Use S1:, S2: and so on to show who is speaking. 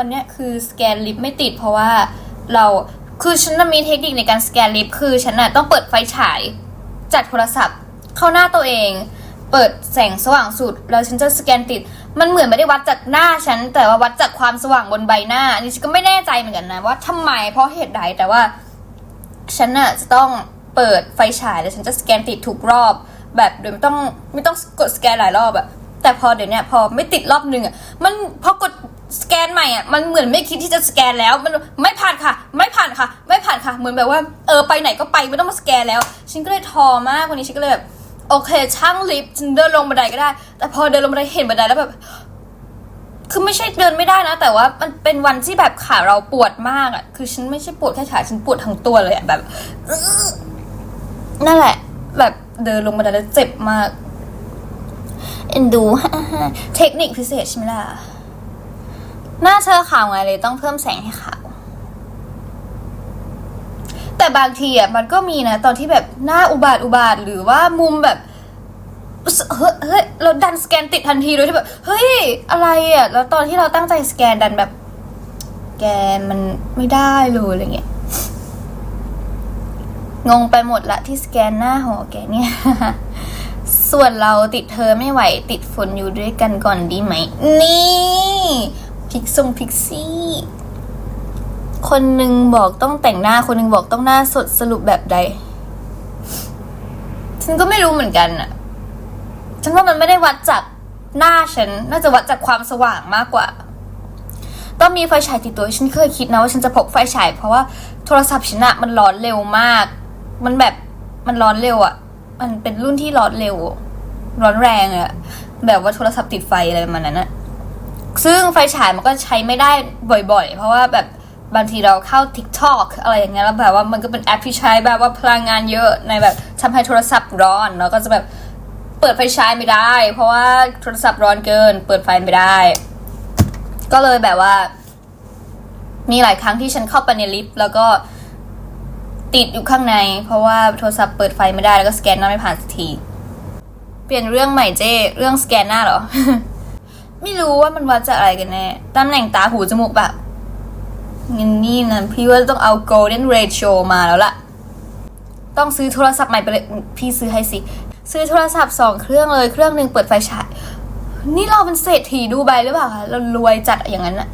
S1: วันเนี้ยคือสแกนลิฟต์ไม่ติดเพราะว่าเราคือฉันน่ะมีเทคนิคในการสแกนลิฟต์คือฉันน่ะต้องเปิดไฟฉายจากโทรศัพท์เข้าหน้าตัวเอง เปิดแสงสว่างสุด แล้วฉันจะสแกนติด มันเหมือนไม่ได้วัดจากหน้าฉัน แต่ว่าวัดจากความสว่างบนใบหน้าอันนี้ฉันก็ไม่แน่ใจเหมือนกันนะว่าทำไมเพราะเหตุใดแต่ว่า ฉันน่ะจะต้องเปิดไฟฉายแล้วฉันจะสแกนติดทุกรอบ แบบโดยไม่ต้องไม่ต้องกดสแกนหลายรอบอะแต่พอเดี๋ยวนี้พอไม่ติดรอบหนึ่งอะมันพอกด สแกนใหม่อะมันเหมือนไม่คิดที่จะสแกนแล้วมันไม่ผ่านค่ะ ไม่ผ่านค่ะ ไม่ผ่านค่ะ เหมือนแบบว่าเออไปไหนก็ไปไม่ต้องมาสแกนแล้วฉันก็เลยทอมากวันนี้ฉันก็เลยแบบโอเค ช่างลิฟต์ฉันเดินลงบันไดก็ได้ แต่พอเดินลงบันไดเห็นบันไดแล้วแบบคือไม่ใช่เดินไม่ได้นะ แต่ว่ามันเป็นวันที่แบบขาเราปวดมากอะ คือฉันไม่ใช่ปวดแค่ขาฉันปวดทั้งตัวเลยอะแบบนั่นแหละ แบบเดินลงบันไดแล้วเจ็บมากเอ็นดูเทคนิคพิเศษใช่ไหมล่ะ หน้าเธอขาวไงเลยต้องเพิ่มแสงให้ขาว แต่บางทีอะมันก็มีนะ ตอนที่แบบหน้าอุบาทอุบาทหรือว่ามุมแบบเฮ้ยเราดันสแกนติดทันทีโดยที่แบบ เฮ้ย อะไรอะ แล้วตอนที่เราตั้งใจสแกนดันแบบ แกนมันไม่ได้เลยอะไรเงี้ยงงไปหมดละที่สแกนหน้าหอแกเนี่ย ส่วนเราติดเธอไม่ไหวติดฝนอยู่ด้วยกันก่อนดีไหม นี่ พิกซงพิกซี่ คนหนึ่งบอกต้องแต่งหน้า คนหนึ่งบอกต้องหน้าสดสรุปแบบใด ฉันก็ไม่รู้เหมือนกันอะฉันว่ามันไม่ได้วัดจากหน้าฉัน น่าจะวัดจากความสว่างมากกว่า ต้องมีไฟฉายติดตัว ฉันเคยคิดนะว่าฉันจะพกไฟฉาย เพราะว่าโทรศัพท์ฉันอะมันร้อนเร็วมาก มันแบบมันร้อนเร็วอะมันเป็นรุ่นที่ร้อนเร็ว ร้อนแรงอะแบบว่าโทรศัพท์ติดไฟอะไรประมาณนั้นอะ ซึ่งไฟฉายมันก็ใช้ไม่ได้บ่อยๆ เพราะว่าแบบบางทีเราเข้า TikTok อะไรอย่างเงี้ยแล้วแบบว่ามันก็เป็นแอปที่ใช้แบบว่าพลังงานเยอะในแบบทำให้โทรศัพท์ร้อนแล้วก็จะแบบเปิดไฟฉายไม่ได้ เพราะว่าโทรศัพท์ร้อนเกิน เปิดไฟไม่ได้ ก็เลยแบบว่า มีหลายครั้งที่ฉันเข้าไปในลิฟต์แล้วก็ติดอยู่ข้างใน เพราะว่าโทรศัพท์เปิดไฟไม่ได้แล้วก็สแกนหน้าไม่ผ่านสักที เปลี่ยนเรื่องใหม่เจ้เรื่องสแกนหน้าเหรอ ไม่รู้ว่ามันวัดจากอะไรกันแน่ตำแหน่งตาหูจมูกแบบงั้นนี่นะพี่ว่าต้องเอา golden ratio มาแล้วล่ะ ต้องซื้อโทรศัพท์ใหม่ไปเลยพี่ซื้อให้สิ ซื้อโทรศัพท์สองเครื่องเลยเครื่องหนึ่งเปิดไฟฉายนี่เราเป็นเศรษฐีดูใบหรือเปล่าคะเรารวยจัดอย่างนั้นอะ